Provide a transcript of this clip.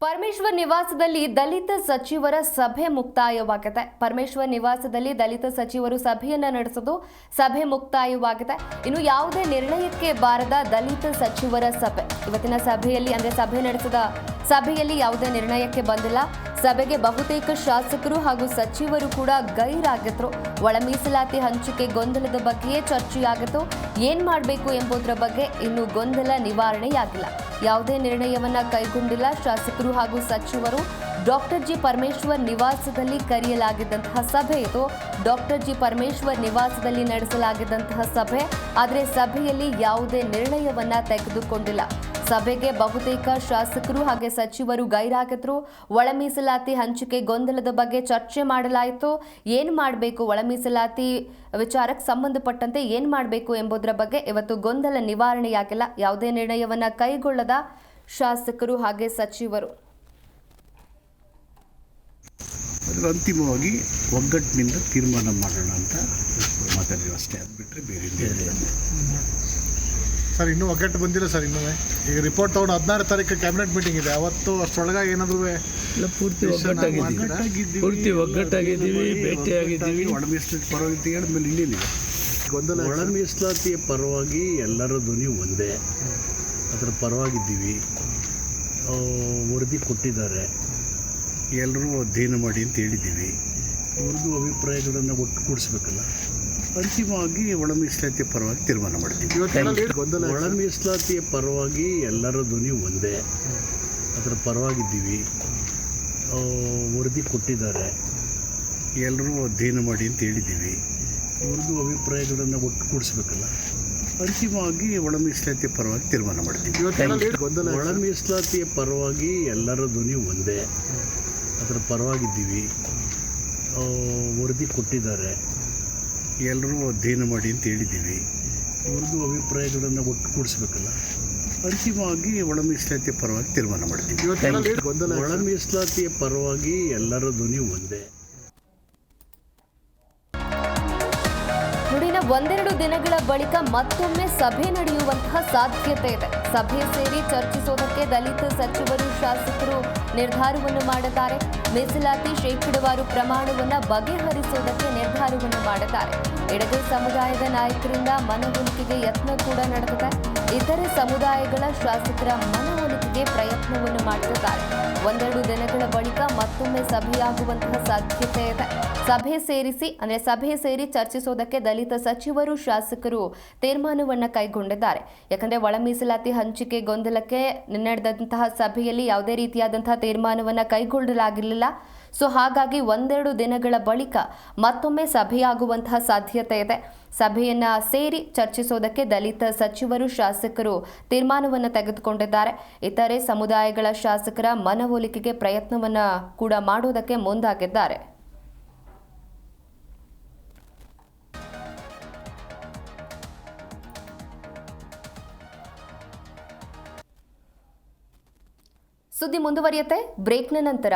ಪರಮೇಶ್ವರ್ ನಿವಾಸದಲ್ಲಿ ದಲಿತ ಸಚಿವರ ಸಭೆ ಮುಕ್ತಾಯವಾಗಿದೆ. ಪರಮೇಶ್ವರ್ ನಿವಾಸದಲ್ಲಿ ದಲಿತ ಸಚಿವರು ಸಭೆಯನ್ನ ನಡೆಸೋದು ಸಭೆ ಮುಕ್ತಾಯವಾಗಿದೆ. ಇನ್ನು ಯಾವುದೇ ನಿರ್ಣಯಕ್ಕೆ ಬಾರದ ದಲಿತ ಸಚಿವರ ಸಭೆ. ಇವತ್ತಿನ ಸಭೆಯಲ್ಲಿ, ಅಂದ್ರೆ ಸಭೆ ನಡೆಸಿದ ಸಭೆಯಲ್ಲಿ ಯಾವುದೇ ನಿರ್ಣಯಕ್ಕೆ ಬಂದಿಲ್ಲ. ಸಭೆಗೆ ಬಹುತೇಕ ಶಾಸಕರು ಹಾಗೂ ಸಚಿವರು ಕೂಡ ಗೈರಾಗಿದ್ರು. ಒಳ ಮೀಸಲಾತಿ ಹಂಚಿಕೆ ಗೊಂದಲದ ಬಗ್ಗೆಯೇ ಚರ್ಚೆಯಾಗಿತ್ತು. ಏನ್ ಮಾಡಬೇಕು ಎಂಬುದರ ಬಗ್ಗೆ ಇನ್ನು ಗೊಂದಲ ನಿವಾರಣೆಯಾಗಿಲ್ಲ. ಯಾವುದೇ ನಿರ್ಣಯವನ್ನ ಕೈಗೊಂಡಿಲ್ಲ. ಶಾಸಕರು ಹಾಗೂ ಸಚಿವರು ಡಾಕ್ಟರ್ ಜಿ ಪರಮೇಶ್ವರ್ ನಿವಾಸದಲ್ಲಿ ಕರೆಯಲಾಗಿದ್ದಂತಹ ಸಭೆ ಇದು. ಡಾಕ್ಟರ್ ಜಿ ಪರಮೇಶ್ವರ್ ನಿವಾಸದಲ್ಲಿ ನಡೆಸಲಾಗಿದ್ದಂತಹ ಸಭೆ. ಆದರೆ ಸಭೆಯಲ್ಲಿ ಯಾವುದೇ ನಿರ್ಣಯವನ್ನ ತೆಗೆದುಕೊಂಡಿಲ್ಲ. ಸಭೆಗೆ ಬಹುತೇಕ ಶಾಸಕರು ಹಾಗೆ ಸಚಿವರು ಗೈರಾಗಿದ್ರು. ಒಳ ಮೀಸಲಾತಿ ಹಂಚಿಕೆ ಗೊಂದಲದ ಬಗ್ಗೆ ಚರ್ಚೆ ಮಾಡಲಾಯಿತು. ಏನು ಮಾಡಬೇಕು? ಒಳ ಮೀಸಲಾತಿ ವಿಚಾರಕ್ಕೆ ಸಂಬಂಧಪಟ್ಟಂತೆ ಏನು ಮಾಡಬೇಕು ಎಂಬುದರ ಬಗ್ಗೆ ಇವತ್ತು ಗೊಂದಲ ನಿವಾರಣೆಯಾಗಿಲ್ಲ. ಯಾವುದೇ ನಿರ್ಣಯವನ್ನು ಕೈಗೊಳ್ಳದ ಶಾಸಕರು ಹಾಗೆ ಸಚಿವರು. ಅಂತಿಮವಾಗಿ ಒಗ್ಗಟ್ಟಿನಿಂದ ತೀರ್ಮಾನ ಮಾಡೋಣ ಅಂತ ಮಾತಾಡಿದ್ರು ಅಷ್ಟೇ ಅದು ಬೇರೆ ಬೇರೆ ಸರ್ ಇನ್ನೂ ಒಗ್ಗಟ್ಟು ಬಂದಿಲ್ಲ ಸರ್ ಇನ್ನೂ. ಈಗ ರಿಪೋರ್ಟ್ ತೊಗೊಂಡು ಹದಿನಾರು ತಾರೀಕು ಕ್ಯಾಬಿನೆಟ್ ಮೀಟಿಂಗ್ ಇದೆ. ಅವತ್ತು ಅಷ್ಟರೊಳಗಾಗಿ ಏನಾದರೂ ಇಲ್ಲ ಪೂರ್ತಿ ಒಗ್ಗಟ್ಟಾಗಿದ್ದೀವಿ. ಪೂರ್ತಿ ಒಗ್ಗಟ್ಟಾಗಿದ್ದೀವಿ ಭೇಟಿಯಾಗಿದ್ದೀವಿ. ಒಳ ಮೀಸಲಾತಿ ಪರವಾಗಿ ಮೇಲೆ ಇಲ್ಲಿ ಗೊಂದಲ ಒಳ ಮೀಸಲಾತಿಯ ಪರವಾಗಿ ಎಲ್ಲರ ಧ್ವನಿ ಒಂದೇ. ಅದರ ಪರವಾಗಿದ್ದೀವಿ. ವರದಿ ಕೊಟ್ಟಿದ್ದಾರೆ. ಎಲ್ಲರೂ ಅಧ್ಯಯನ ಮಾಡಿ ಅಂತ ಹೇಳಿದ್ದೀವಿ. ಅವ್ರದ್ದು ಅಭಿಪ್ರಾಯಗಳನ್ನು ಒಟ್ಟುಗೂಡಿಸ್ಬೇಕಲ್ಲ. ಅಂತಿಮವಾಗಿ ಒಳ ಮೀಸಲಾತಿಯ ಪರವಾಗಿ ತೀರ್ಮಾನ ಮಾಡ್ತೀವಿ. ಒಳ ಮೀಸಲಾತಿಯ ಪರವಾಗಿ ಎಲ್ಲರ ಧ್ವನಿ ಒಂದೇ. ಅದರ ಪರವಾಗಿದ್ದೀವಿ. ವರದಿ ಕೊಟ್ಟಿದ್ದಾರೆ. ಎಲ್ಲರೂ ಅಧ್ಯಯನ ಮಾಡಿ ಅಂತ ಹೇಳಿದ್ದೀವಿ. ಅವ್ರದ್ದು ಅಭಿಪ್ರಾಯಗಳನ್ನು ಒಟ್ಟುಗೂಡಿಸ್ಬೇಕಲ್ಲ? ಅಂತಿಮವಾಗಿ ಒಳ ಮೀಸಲಾತಿಯ ಪರವಾಗಿ ತೀರ್ಮಾನ ಮಾಡ್ತೀವಿ. ಒಳ ಮೀಸಲಾತಿಯ ಪರವಾಗಿ ಎಲ್ಲರ ಧ್ವನಿ ಒಂದೇ. ಅದರ ಪರವಾಗಿದ್ದೀವಿ. ವರದಿ ಕೊಟ್ಟಿದ್ದಾರೆ. ಎಲ್ಲರೂ ಅಧ್ಯಯನ ಮಾಡಿ ಅಂತ ಹೇಳಿದ್ದೀವಿ. ಅವ್ರದ್ದು ಅಭಿಪ್ರಾಯಗಳನ್ನು ಒಟ್ಟುಗೂಡಿಸ್ಬೇಕಲ್ಲ. ಅಂತಿಮವಾಗಿ ಒಳ ಮೀಸಲಾತಿಯ ಪರವಾಗಿ ತೀರ್ಮಾನ ಮಾಡ್ತೀವಿ. ಒಳ ಮೀಸಲಾತಿಯ ಪರವಾಗಿ ಎಲ್ಲರ ಧ್ವನಿ ಒಂದೇ. ಒಂದೆರಡು ದಿನಗಳ ಬಳಿಕ ಮತ್ತೊಮ್ಮೆ ಸಭೆ ನಡೆಯುವಂತಹ ಸಾಧ್ಯತೆ ಇದೆ. ಸಭೆ ಸೇರಿ ಚರ್ಚಿಸೋದಕ್ಕೆ ದಲಿತ ಸಚಿವರು, ಶಾಸಕರು ನಿರ್ಧಾರವನ್ನು ಮಾಡುತ್ತಾರೆ ಮೀಸಲಾತಿ ಶೇಕಡವಾರು ಪ್ರಮಾಣವನ್ನು ಬಗೆಹರಿಸುವುದಕ್ಕೆ ನಿರ್ಧಾರವನ್ನು ಮಾಡುತ್ತಾರೆ ಎಡಗೈ ಸಮುದಾಯದ ನಾಯಕರಿಂದ ಮನವೊಲಿಕೆಗೆ ಯತ್ನ ಕೂಡ ನಡೆದಿದೆ. ಇತರೆ ಸಮುದಾಯಗಳ ಶಾಸಕರ ಮನವೊಲಿಕೆಗೆ ಪ್ರಯತ್ನವನ್ನು ಮಾಡುತ್ತಾರೆ ಒಂದೆರಡು ದಿನಗಳ ಬಳಿಕ ಮತ್ತೊಮ್ಮೆ ಸಭೆಯಾಗುವಂತಹ ಸಾಧ್ಯತೆ ಇದೆ. ಸಭೆ ಸೇರಿಸಿ, ಅಂದರೆ ಸಭೆ ಸೇರಿ ಚರ್ಚಿಸೋದಕ್ಕೆ ದಲಿತ ಸಚಿವರು, ಶಾಸಕರು ತೀರ್ಮಾನವನ್ನು ಕೈಗೊಂಡಿದ್ದಾರೆ. ಯಾಕಂದ್ರೆ ಒಳ ಮೀಸಲಾತಿ ಹಂಚಿಕೆ ಗೊಂದಲಕ್ಕೆ ನಡೆದಂತಹ ಸಭೆಯಲ್ಲಿ ಯಾವುದೇ ರೀತಿಯಾದಂತಹ ತೀರ್ಮಾನವನ್ನು ಕೈಗೊಳ್ಳಲಾಗಿರಲಿಲ್ಲ. ಸೊ, ಹಾಗಾಗಿ ಒಂದೆರಡು ದಿನಗಳ ಬಳಿಕ ಮತ್ತೊಮ್ಮೆ ಸಭೆಯಾಗುವಂತಹ ಸಾಧ್ಯತೆ ಇದೆ. ಸಭೆಯನ್ನ ಸೇರಿ ಚರ್ಚಿಸೋದಕ್ಕೆ ದಲಿತ ಸಚಿವರು, ಶಾಸಕರು ತೀರ್ಮಾನವನ್ನು ತೆಗೆದುಕೊಂಡಿದ್ದಾರೆ. ಇತರೆ ಸಮುದಾಯಗಳ ಶಾಸಕರ ಮನವೊಲಿಕೆಗೆ ಪ್ರಯತ್ನವನ್ನು ಕೂಡ ಮಾಡುವುದಕ್ಕೆ ಮುಂದಾಗಿದ್ದಾರೆ. ಸುದ್ದಿ ಮುಂದುವರಿಯುತ್ತೆ. ಬ್ರೇಕ್ನ ನಂತರ